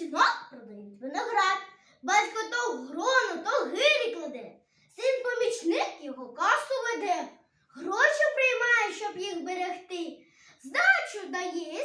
І продають виноград. Батько то грону, то гирі кладе. Син помічник його касу веде. Гроші приймає, щоб їх берегти. Здачу дає і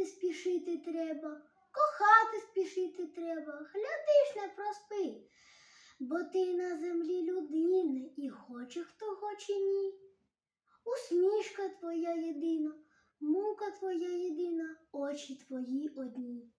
жити спішити треба, кохати спішити треба, глядиш не проспи, бо ти на землі людина, і хоче хто хоче ні. Усмішка твоя єдина, мука твоя єдина, очі твої одні.